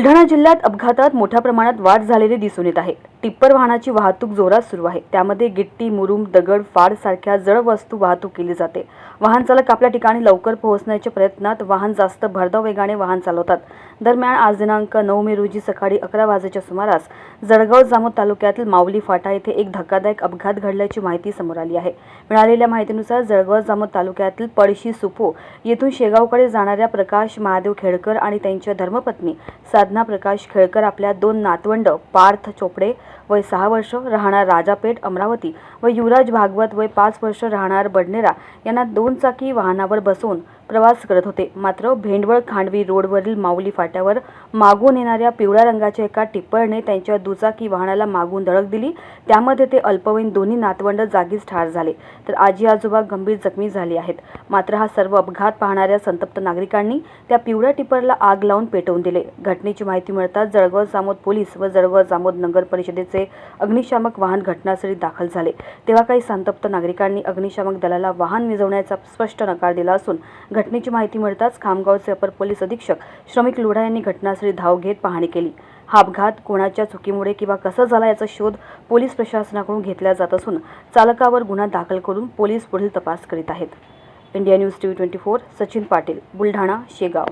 बुलढाणा जिल्ह्यात अपघातात मोठ्या प्रमाणात वाढ झालेली दिसून येत आहे. टिप्पर वाहनाची वाहतूक जोरात सुरू आहे. त्यामध्ये गिट्टी मुरुम दगड फाड सारख्या जड वस्तू वाहतूक केली जाते. वाहन चालक आपल्या ठिकाणी लवकर पोहोचण्याच्या प्रयत्नात वाहन जास्त भरधाव वेगाने वाहन चालवतात. दरम्यान आज दिनांक नऊ मे रोजी सकाळी अकरा वाजेच्या सुमारास जळगाव जामोद तालुक्यातील माऊली फाटा येथे एक धक्कादायक अपघात घडल्याची माहिती समोर आली आहे. मिळालेल्या माहितीनुसार जळगाव जामोद तालुक्यातील पळशी सुपो येथून शेगावकडे जाणाऱ्या प्रकाश महादेव खेडकर आणि त्यांच्या धर्मपत्नी साधना प्रकाश खेळकर आपल्या दोन नातवंड पार्थ चोपडे वय सहा वर्ष राहणार राजापेठ अमरावती व युवराज भागवत वय पाच वर्ष राहणार बडनेरा यांना दोन चाकी वाहनावर बसवून प्रवास करत होते. मात्र भेंडवळ खांडवी रोडवरील माऊली फाट्यावर मागून येणाऱ्या पिवळ्या रंगाच्या एका टिप्परने त्यांच्या दुचाकी वाहनाला मागून धडक दिली. त्यामध्ये ते अल्पवयीन दोन्ही नातवंड जागीच ठार झाले. तर आजी आजोबा गंभीर जखमी झाले आहेत. मात्र हा सर्व अपघात पाहणाऱ्या संतप्त नागरिकांनी त्या पिवळ्या टिप्परला आग लावून पेटवून दिले. घटनेची माहिती मिळताच जळगाव जामोद पोलीस व जळगाव जामोद नगर परिषदेचे अग्निशामक वाहन घटनास्थळी दाखल झाले. तेव्हा काही संतप्त नागरिकांनी अग्निशामक दलाला वाहन विझवण्याचा स्पष्ट नकार दिला असून घटनेची माहिती मिळताच खामगावचे अपर पोलीस अधीक्षक श्रमिक लोढा यांनी घटनास्थळी धाव घेत पाहणी केली. हा अपघात कोणाच्या चुकीमुळे किंवा कसा झाला याचा शोध पोलीस प्रशासनाकडून घेतला जात असून चालकावर गुन्हा दाखल करून पोलीस पुढील तपास करीत आहेत. India news T V twenty four Sachin Patil Buldhana Shegaon.